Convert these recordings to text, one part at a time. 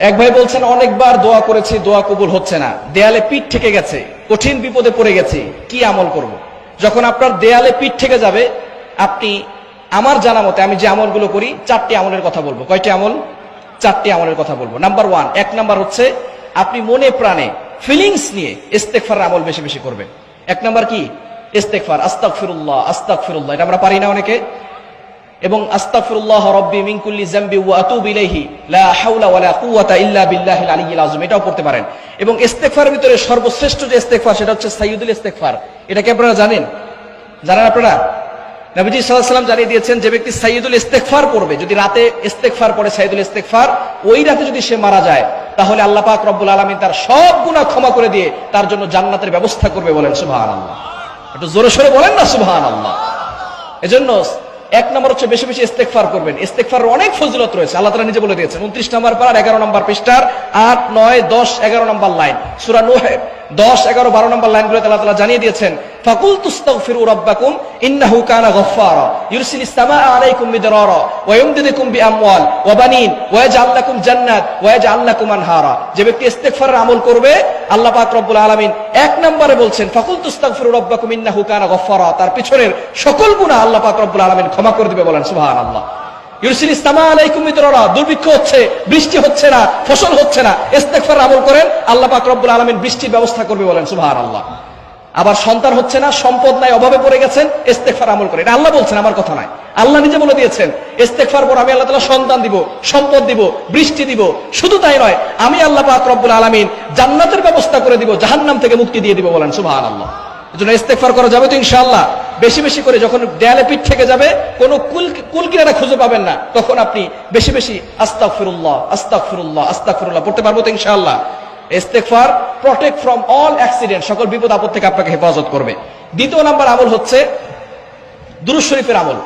এক ভাই বলছেন, অনেকবার দোয়া করেছি, দোয়া কবুল হচ্ছে না। দেয়ালে পিঠ থেকে গেছে। কঠিন বিপদে পড়ে গেছি। কি আমল করব। যখন আপনার দেয়ালে পিঠ থেকে যাবে, আপনি, আমার জানা মতে, আমি যে আমলগুলো করি, চারটি আমলের কথা বলব। কয়টি আমল? চারটি আমলের কথা বলব। নাম্বার ওয়ান, এক নাম্বার হচ্ছে, আপনি মনে প্রাণে ফিলিংস নিয়ে ইস্তেকফার আমল বেশি বেশি করবেন। এক নাম্বার কি? ইস্তেকফার আস্তাক ফিরুল্লাহ আস্তাক ফিরুল্লাহ এটা আমরা পারি না অনেকে। এবং আস্তাগফিরুল্লাহ রাব্বি মিন জাম্বি ওয়া আতুবু ইলাইহি, লা হাওলা ওয়ালা কুওয়াতা ইল্লা বিল্লাহিল আলিয়্যিল আযম। এটাও পড়তে পারেন। এবং ইস্তেগফারের ভিতরে সর্বশ্রেষ্ঠ যে ইস্তেগফার, সেটা হচ্ছে সাইয়্যিদুল ইস্তেগফার। এটা কি আপনারা জানেন? জানেন আপনারা? নবীজি সাল্লাল্লাহু সাল্লাম জানিয়ে দিয়েছেন যে ব্যক্তি সাইয়্যিদুল ইস্তেগফার পড়বে, যদি রাতে ইস্তেগফার পড়ে সাইয়্যিদুল ইস্তেগফার, ওই রাতে যদি সে মারা যায়, তাহলে আল্লাহ পাক রব্বুল আলামিন তার সব গুনাহ ক্ষমা করে দিয়ে তার জন্য জান্নাতের ব্যবস্থা করবে বলেন সুবহানাল্লাহ। একটু জোরে সোরে বলেন না সুবহানাল্লাহ। এজন্য এক নম্বর হচ্ছে বেশি বেশি ইস্তেকফার করবেন। ইস্তেকফার অনেক ফজিলত রয়েছে। আল্লাহ তালা নিজে বলে দিয়েছেন, উনত্রিশ নম্বর পার, এগারো নম্বর পৃষ্ঠার, আট, নয়, দশ, এগারো নম্বর লাইন। সুরা নোহে, দশ, এগারো, বারো নম্বর লাইনগুলো আল্লাহ তালা জানিয়ে দিয়েছেন ফাকুল তুস্তাগফিরু রাব্বাকুম ইন্নাহু কানা গফফারা। ইউরসিলিস সামাআ আলাইকুম জান্নাত ওয়া ইয়াজআল লাকুম আনহারা। যে ব্যক্তি ইস্তেগফারের আমল করবে আল্লাহ আলামিন এক নম্বরে বলছেন ফকুল তার পিছনের সকল গুনাহ আল্লাহ পাক আলামিন ক্ষমা করে দিবে, বলেন, সুবহানাল্লাহ। ইউরসিল দুর্ভিক্ষ হচ্ছে, বৃষ্টি হচ্ছে না, ফসল হচ্ছে না। ইস্তেগফার আমল করেন, আল্লাহ পাক রব্বুল আলামিন বৃষ্টির ব্যবস্থা করবে, বলেন, সুবহানাল্লাহ। আবার সন্তান হচ্ছে না, সম্পদ নাই, অভাবে পড়ে গেছেন, ইস্তেগফার আমল করে। এটা আল্লাহ বলছেন, আমার কথা নয়। আল্লাহ নিজে বলে দিয়েছেন, ইস্তেগফার পর আমি আল্লাহ তাআলা সন্তান দিব, সম্পদ দিব, বৃষ্টি দিব। শুধু তাই নয়, আমি আল্লাহ পাক রব্বুল আলামিন জান্নাতের ব্যবস্থা করে দিব, জাহান্নাম থেকে মুক্তি দিয়ে দিব বলেন, সুবহানাল্লাহ। এজন্য ইস্তেগফার করা যাবে তো ইনশাআল্লাহ। বেশি বেশি করে যখন দেয়ালে পিঠ থেকে যাবে, কোনো কুল কুলকিনারা খুঁজে পাবেন না, তখন আপনি বেশি বেশি আস্তাগফিরুল্লাহ আস্তাগফিরুল্লাহ আস্তাগফিরুল্লাহ পড়তে পারব তো ইনশাআল্লাহ। ইস্তেগফার প্রটেক্ট ফ্রম অল অ্যাক্সিডেন্ট সকল বিপদ আপদ থেকে আপনাকে হেফাজত করবে। দ্বিতীয় নাম্বার আমল হচ্ছে দুরুদ শরীফের আমল।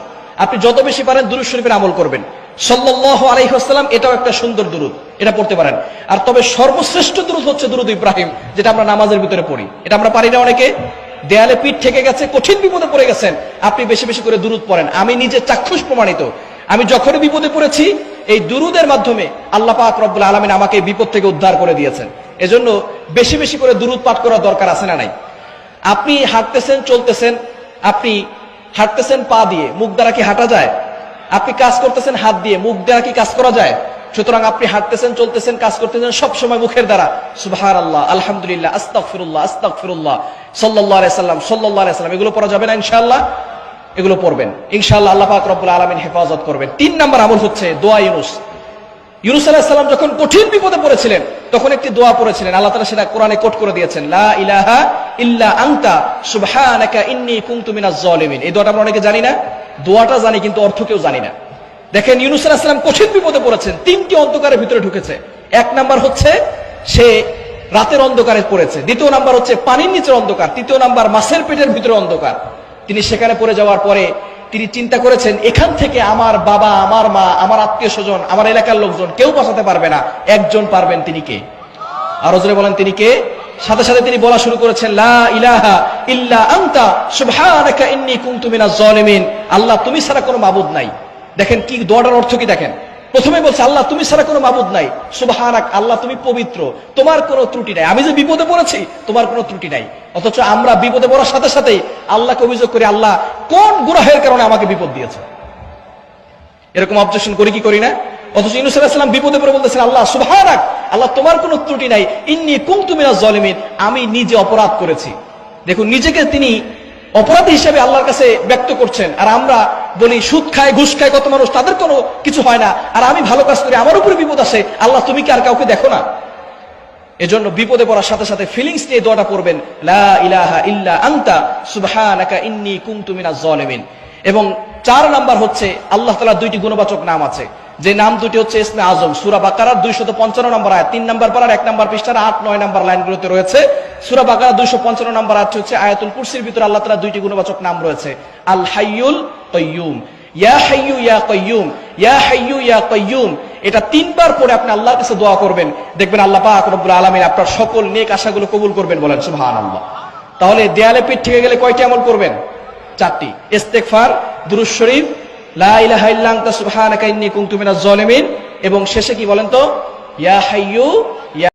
আপনি যত বেশি পারেন দুরুদ শরীফের আমল করবেন। সাল্লাল্লাহু আলাইহি ওয়াসাল্লাম এটাও একটা সুন্দর দুরুদ, এটা পড়তে পারেন। আর তবে সর্বশ্রেষ্ঠ দুরুদ হচ্ছে দুরুদ ইব্রাহিম, যেটা আমরা নামাজের ভিতরে পড়ি। এটা আমরা পারি না অনেকে। দেয়ালে পিঠ থেকে গেছে, কঠিন বিপদে পড়ে গেছেন। আপনি বেশি বেশি করে দুরুদ পড়েন। আমি নিজে চাক্ষুষ প্রমাণিত। আমি যখনই বিপদে পড়েছি এই দুরুদের মাধ্যমে আল্লাহ পাক রব্বুল আলামিন আমাকে বিপদ থেকে উদ্ধার করে দিয়েছেন। এজন্য বেশি বেশি করে দুরুদ পাঠ করার দরকার আছে না নাই? আপনি হাঁটতেছেন, চলতেছেন, আপনি হাঁটতেছেন পা দিয়ে, মুখ দ্বারা কি হাঁটা যায়? আপনি কাজ করতেছেন, হাত দিয়ে, মুখ দ্বারা কি কাজ করা যায়? সুতরাং আপনি হাঁটতেছেন, চলতেছেন, কাজ করতেছেন, সব সময় মুখের দ্বারা। সুবহান আল্লাহ আলহামদুলিল্লাহ সাল্লাল্লাহু আলাইহি সাল্লাম সাল্লাল্লাহু আলাইহি সাল্লাম এগুলো পড়া যাবে না ইনশাআল্লাহ? এগুলো পড়বেন। ইনশাআল্লাহ আল্লাহ পাক রব্বুল আলামিন হেফাজত করবেন। তিন নম্বর আমল হচ্ছে দোয়া ইউনুস। ইউনুস আলাইহিস সালাম যখন কঠিন বিপদে পড়েছিলেন, তখন একটি দোয়া পড়েছিলেন। আল্লাহ তাআলা সেটা কোরআনে কোট করে দিয়েছেন, লা ইলাহা ইল্লা আনতা, সুবহানাকা ইন্নী জালিমিন এই দোয়াটা আমরা অনেকে জানি না, দোয়াটা জানি কিন্তু অর্থ কেউ জানি না। দেখেন, ইউনুস আলাইহিস সালাম কঠিন বিপদে পড়েছেন, তিনটি অন্ধকারের ভিতরে ঢুকেছে। এক নাম্বার হচ্ছে, সে রাতের অন্ধকারে পড়েছে। দ্বিতীয় নাম্বার হচ্ছে, পানির নিচের অন্ধকার। তৃতীয় নাম্বার, মাছের পেটের ভিতরে অন্ধকার। তিনি সেখানে পড়ে যাওয়ার পরে তিনি চিন্তা করেছেন, এখান থেকে আমার বাবা, আমার মা, আমার আত্মীয় স্বজন, আমার এলাকার লোকজন কেউ বাঁচাতে পারবে না। একজন পারবেন তিনি কে? আরও জোরে বলেন তিনি কে? সাথে সাথে তিনি বলা শুরু করেছেন, লা ইলাহা ইল্লা আনতা, সুবহানাকা ইন্নী কুনতু মিনাজ জালিমিন আল্লাহ, তুমি ছাড়া কোনো মাবুদ নাই। দেখেন কি দোয়াটার অর্থ কি দেখেন? প্রথমে বলছে, আল্লাহ, তুমি ছাড়া কোনো মাবুদ নাই। সুবহানাক, আল্লাহ, তুমি পবিত্র। তোমার কোনো ত্রুটি নাই। আমি যে বিপদে পড়েছি, তোমার কোনো ত্রুটি নাই। অথচ আমরা বিপদে পড়ার সাথে সাথেই আল্লাহকে অভিযোগ করি, আল্লাহ, কোন গুনাহের কারণে আমাকে বিপদ দিয়েছে? এরকম অবজেকশন করি কি করি না? অথচ ইনুস আলাহিসাম বিপদে পড়ে বলতেছেন, আল্লাহ, সুবহানাক, আল্লাহ, তোমার কোনো ত্রুটি নাই। ইন্নি কুনতু মিনাজ জালিমিন, আমি নিজে অপরাধ করেছি। দেখুন, নিজেকে তিনি অপরাধী হিসেবে আল্লাহর কাছে ব্যক্ত করছেন, আর আমরা বলি, সুদ খায়, ঘুষ খায়, কত মানুষ, তাদের কোনো কিছু হয় না। আর আমি ভালো কাজ করি, আমার উপরে বিপদ আসে আল্লাহ তুমি কি আর কাউকে দেখো না? এজন্য বিপদে পড়ার সাথে সাথে ফিলিংস নিয়ে দোয়াটা পড়বেন, লা ইলাহা ইল্লা আনতা, সুবহানাকা ইন্নী এবং চার নাম্বার হচ্ছে, আল্লাহ তাআলার দুইটি গুণবাচক নাম আছে। যে নাম দুটি হচ্ছে ইসমে আজম, সূরা বাকারার 255 নম্বর আয়াত। তিন নম্বর পারার এক নম্বর পৃষ্ঠার আট, নয় নম্বর লাইনগুলোতে রয়েছে সূরা বাকারা 255 নম্বর আয়াত হচ্ছে আয়াতুল কুরসির ভিতরে আল্লাহ তাআলার দুইটি গুণবাচক নাম রয়েছে। আল হাইয়ুল কাইয়্যুম ইয়া ইয়া কাইয়্যুম ইয়া ইয়া কাইয়্যুম এটা তিনবার পরে আপনি আল্লাহর কাছে দোয়া করবেন। দেখবেন আল্লাহ পাক রব্বুল আপনার সকল নেক আশাগুলো কবুল করবেন বলেন তাহলে দেয়ালে পিঠ গেলে কয়টি আমল করবেন? চারটি। শরীফ, লা ইলাহা ইল্লা আনতা, সুবহানাকা ইন্নী এবং শেষে কি বলেন তো? ইয়া হাইয়ু